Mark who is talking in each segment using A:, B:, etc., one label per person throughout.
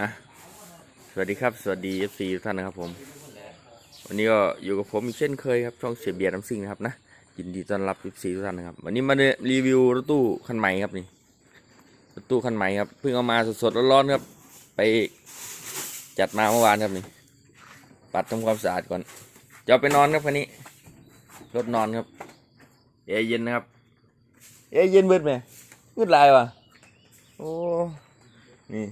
A: อะสวัสดีครับ สวัสดี FC ทุกท่านนะครับผม วันนี้ก็อยู่กับผมอีกเช่นเคยครับ ช่องเสียเบียร์น้ำซิ่งนะครับนะ ยินดีต้อนรับ FC ทุกท่านนะครับ วันนี้มารีวิวรถตู้คันใหม่ครับนี่ รถตู้คันใหม่ครับ เพิ่งเอามาสดๆร้อนๆครับ ไปจัดมาเมื่อวานครับนี่ ปัดทำความสะอาดก่อน จะเอาไปนอนครับคันนี้ รถนอนครับแอร์เย็นนะครับแอร์เย็นเบิดไหมเบิดลายว่ะโอ้ นี่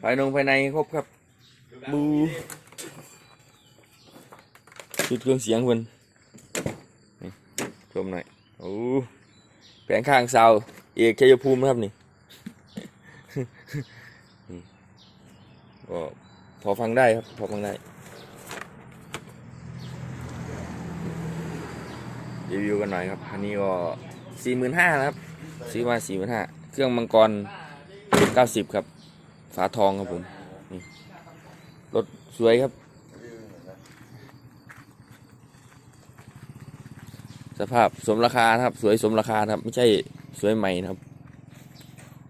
A: ภายนงภายในครบครับ บูชุดเครื่องเสียงเพิ่นชมหน่อย โอ้แผงข้างเสาเอกชัยภูมินะครับนี่นี่ก็พอฟังได้ครับ พอฟังได้รีวิวกันหน่อยครับ อันนี้ก็สี่หมื่นห้านะครับ ซื้อมาสี่หมื่นห้า เครื่องมังกรเก้าสิบครับ ฝาทองครับผมนี่รถสวยครับ สภาพสมราคาครับ สวยสมราคาครับ ไม่ใช่สวยใหม่นะครับ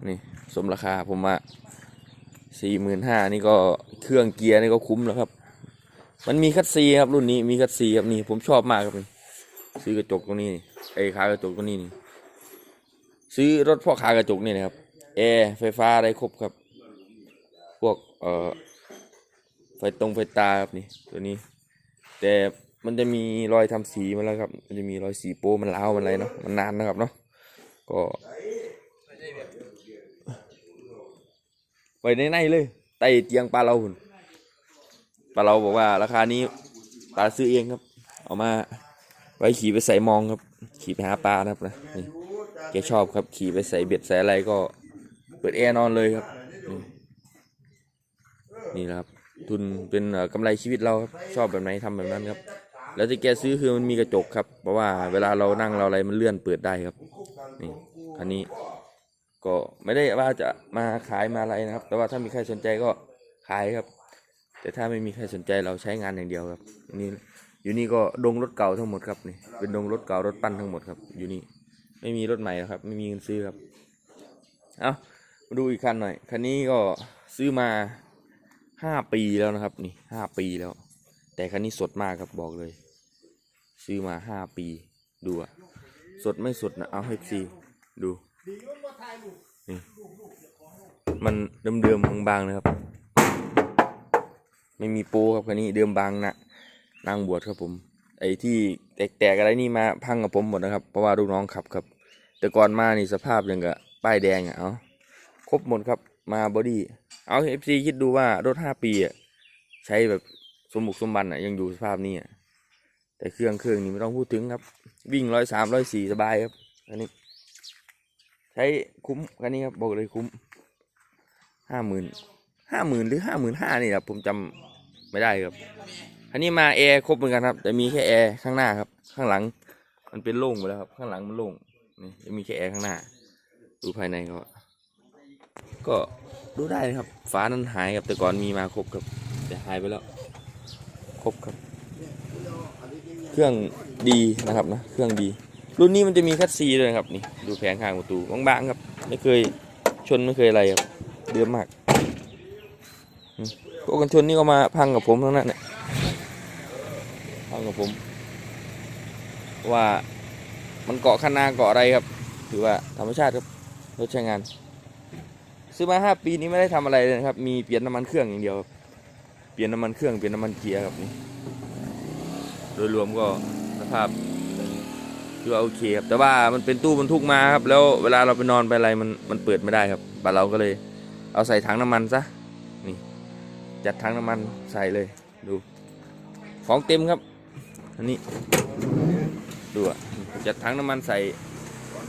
A: นี่สมราคาผมว่าสี่หมื่นห้านี่ก็เครื่องเกียร์นี่ก็คุ้มแล้วครับ มันมีคัตซีครับรุ่นนี้มีคัตซีครับนี่ผมชอบมากครับนี่ซื้อกระจกตรงนี้ไอ้ขากระจกตรงนี้นี่ซื้อรถพ่อขากระจกนี่นะครับแอร์ไฟฟ้าอะไรครบครับ พวกเอ่อไฟตรงไฟตาครับนี่ตัวนี้ แต่มันจะมีรอยทำสีมาแล้วครับ มันจะมีรอยสีโป้มันล้าวมันอะไรเนาะมันนานนะครับเนาะก็ไปในในเลยไต่เตียงปลาเราหุ่นปลาเราบอกว่าราคานี้ปลาซื้อเองครับ เอามาไว้ขี่ไปใส่มองครับ ขี่ไปหาปลานะครับนะนี่แกชอบครับขี่ไปใส่เบ็ดใส่อะไรก็เปิดแอร์นอนเลยครับ นี่นี่แหละครับ ทุนเป็นเอ่อกำไรชีวิตเราครับชอบแบบไหนทำแบบนั้นครับ แล้วที่แกซื้อคือมันมีกระจกครับ เพราะว่าเวลาเรานั่งเราอะไรมันเลื่อนเปิดได้ครับนี่คันนี้ก็ไม่ได้ว่าจะมาขายมาอะไรนะครับ แต่ว่าถ้ามีใครสนใจก็ขายครับ แต่ถ้าไม่มีใครสนใจเราใช้งานอย่างเดียวครับนี่อยู่นี่ก็ดงรถเก่าทั้งหมดครับนี่เป็นดงรถเก่ารถปั้นทั้งหมดครับ อยู่นี่ไม่มีรถใหม่ครับ ไม่มีเงินซื้อครับ เอามาดูอีกคันหน่อยคันนี้ก็ซื้อมา ห้าปีแล้วนะครับ นี่ห้าปีแล้ว แต่คันนี้สดมากครับบอกเลย ซื้อมาห้าปีดูอะสดไม่สดนะเอาให้ซีดูนี่มันเดิมๆบางๆนะครับ ไม่มีโป้ครับคันนี้เดิมบางนะนางบวชครับผม ไอ้ที่แตกๆอะไรนี่มาพังกับผมหมดนะครับ เพราะว่าลูกน้องขับครับ แต่ก่อนมานี่สภาพย่างกับป้ายแดงอะเอาครบหมดครับ มาบอดี้เอาเอฟซีคิดดูว่ารถห้าปีอะใช้แบบสมบุกสมบันอะยังอยู่สภาพนี้อะแต่เครื่องเครื่องนี่ไม่ต้องพูดถึงครับ วิ่งร้อยสามร้อยสี่สบายครับอันนี้ ใช้คุ้มคันนี้ครับบอกเลยคุ้มห้าหมื่นห้าหมื่นหรือห้าหมื่นห้านี่ครับผมจำไม่ได้ครับอันนี้มาแอร์ครบเหมือนกันครับ แต่มีแค่แอร์ข้างหน้าครับ ข้างหลัง มันเป็นโล่งไปแล้วครับ ข้างหลังมันโล่งนี่จะมีแค่แอร์ข้างหน้า ดูภายในก็ ก็ดูได้นะครับฝานั้นหายครับแต่ก่อนมีมาครบครับแต่หายไปแล้ว ครบครับ เครื่องดีนะครับนะเครื่องดี รุ่นนี้มันจะมีคัสซีเลยครับนี่ดูแผงข้างประตูบางๆครับ ไม่เคยชนไม่เคยอะไรครับเดือมมากพวกกันชนนี่ก็มาพังกับผมทั้งนั้นเนี่ยพังกับผม ว่ามันเกาะคันนาเกาะอะไรครับ ถือว่าธรรมชาติครับรถใช้งาน ซื้อมาห้าปีนี้ไม่ได้ทำอะไรเลยครับ มีเปลี่ยนน้ำมันเครื่องอย่างเดียวเปลี่ยนน้ำมันเครื่องเปลี่ยนน้ำมันเกียร์ครับนี่โดยรวมก็สภาพถือว่าโอเคครับแต่ว่ามันเป็นตู้บรรทุกมาครับ แล้วเวลาเราไปนอนไปอะไรมันมันเปิดไม่ได้ครับบ้านเราก็เลย เอาใส่ถังน้ำมันซะนี่จัดถังน้ำมันใส่เลยดู ของเต็มครับอันนี้ดูอะจัดถังน้ำมันใส่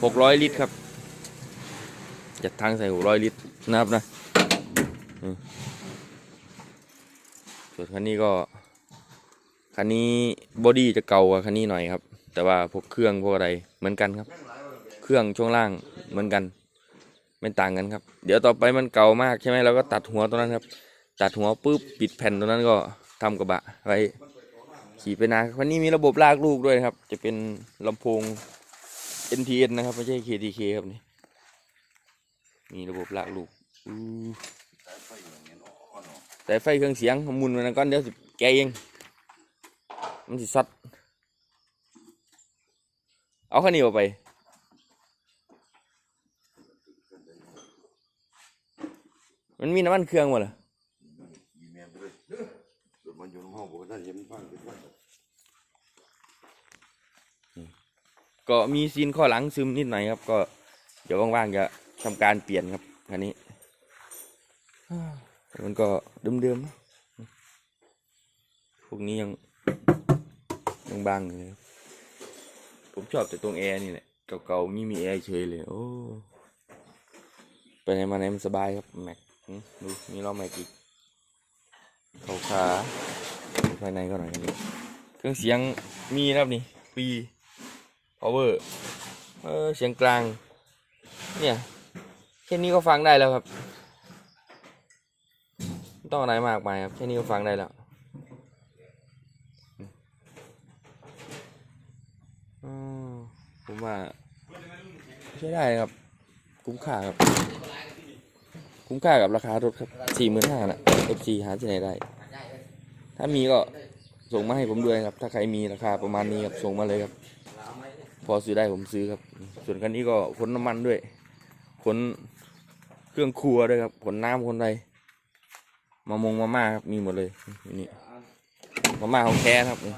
A: หกร้อยลิตรครับ จัดถังใส่หกร้อยลิตรนะครับนะส่วนคันนี้ก็คันนี้บอดี้จะเก่ากว่าคันนี้หน่อยครับ แต่ว่าพวกเครื่องพวกอะไรเหมือนกันครับ เครื่องช่วงล่างเหมือนกัน ไม่ต่างกันครับ เดี๋ยวต่อไปมันเก่ามากใช่ไหมเราก็ตัดหัวตัวนั้นครับ ตัดหัวปุ๊บปิดแผ่นตัวนั้นก็ทำกระบะไว้ขี่ไปนาวันนี้มีระบบลากลูกด้วยครับ จะเป็นลำโพง NTN นะครับไม่ใช่ KTK ครับนี่ มีระบบลากลูกอู้
B: ไฟอย่างเงี้ยอ่อนๆเนาะ
A: แต่ไฟเครื่องเสียงผมหมุนมันก่อนเดี๋ยวสิแกเองมันสิซัดเอาข้าวเหนียวไปมันมีน้ำมันเครื่องหมดเหรอ
B: มีแม่ไปเลยรถมันอยู่ในห้องบอกว่าน่าจะมันฟังเป็นฟัง
A: ก็มีซีนข้อหลังซึมนิดหน่อยครับ ก็เดี๋ยวว่างๆจะ ทำการเปลี่ยนครับคันนี้มันก็เดิมๆพวกนี้ยังยังบางอยู่เลยผมชอบแต่ตรงแอร์นี่แหละเก่าๆนี่มีแอร์เฉยเลยโอ้ไปไหนมาไหนมันสบายครับแม็กดูมีล้อแม็กอีกเขาขาภายในก็หน่อยนดิเครื่องเสียงมีนะครับนี่ปี power เออเสียงกลางเนี่ย แค่นี้ก็ฟังได้แล้วครับไม่ต้องอะไรมากมายครับแค่นี้ก็ฟังได้แล้วอผมว่าใช้ได้ครับ คุ้มค่าครับ คุ้มค่ากับราคารถครับสี่หมื่นห้าน่ะ FC หาที่ไหนได้ ถ้ามีก็ส่งมาให้ผมด้วยครับ ถ้าใครมีราคาประมาณนี้ครับส่งมาเลยครับ พอซื้อได้ผมซื้อครับ ส่วนคันนี้ก็ขนน้ำมันด้วยขน ครื่องครัวด้วยครับขนน้ำขนอะไรมามงมาม่าครับ มีหมดเลยนี่มาม่าของแท้ครับนี่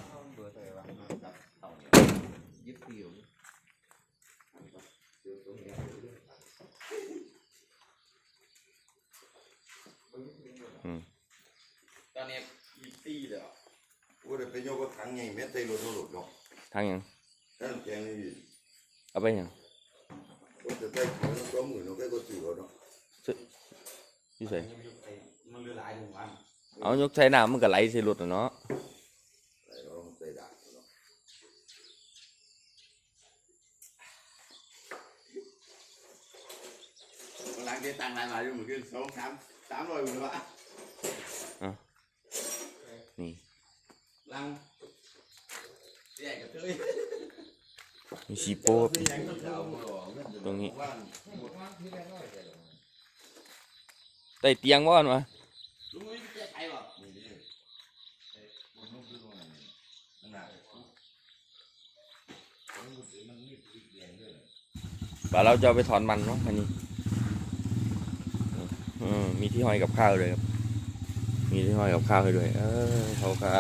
A: อืม
C: ตอนนี้อีตี้เลยเหรอ
B: โอ้ยไปโยกกับถังใหญ่เม็ดใส่รถรถเนาะ
A: ทางหยัง
B: นั่นแกงนี่
A: เอาไปหยัง
B: ก็จะได้ของก็หมื่นเราก็ก็ซื้อเอาเนาะ
A: อยู่ใส่
C: มันเรือหลายถึงวัน
A: เอายกใช้น้ำมันก็ไหลใส่รถน่ะเนาะ
B: ใส่เราใส่ดาบเนาะ
C: หลังบ่อนวะลังแยกกับเธอ
A: มีชีโป้ครับนี่ตรงนี้ได้เตียงว่อนวะ
C: ลุงไม่แก้ไขหรอ
B: นี่ดิไอ้บนนู้นคือตรงไหนนั่นน่ะ
A: ป่าเราจะไปถอนมันเนาะอันนี้มีที่ห้อยกับข้าวเลยครับ มีที่ห้อยกับข้าวให้ด้วย เออเขาขา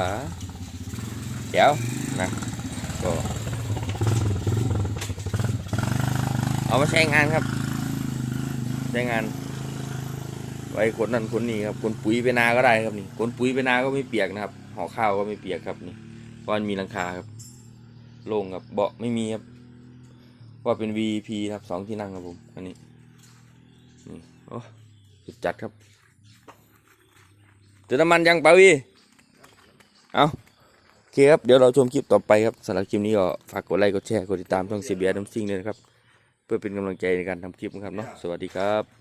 A: เดี๋ยวนะ ก็ เอามาใช้งานครับ ใช้งาน ไว้ขนนั่นขนนี่ครับขนปุ๋ยไปนาก็ได้ครับนี่ขนปุ๋ยไปนาก็ไม่เปียกนะครับห่อข้าวก็ไม่เปียกครับนี่เพราะมันมีหลังคาครับโล่งครับเบาะไม่มีครับว่าเป็น VP ครับสองที่นั่งครับผมอันนี้นี่โอ้สุดจัดครับเติมน้ำมันยังเปล่าวีเอาโอเคครับ เดี๋ยวเราชมคลิปต่อไปครับสำหรับคลิปนี้ก็ฝากกดไลค์กดแชร์กดติดตามช่องเสียเบียร์ดัมซิงเลยนะครับ เพื่อเป็นกำลังใจในการทำคลิปนะครับเนาะสวัสดีครับ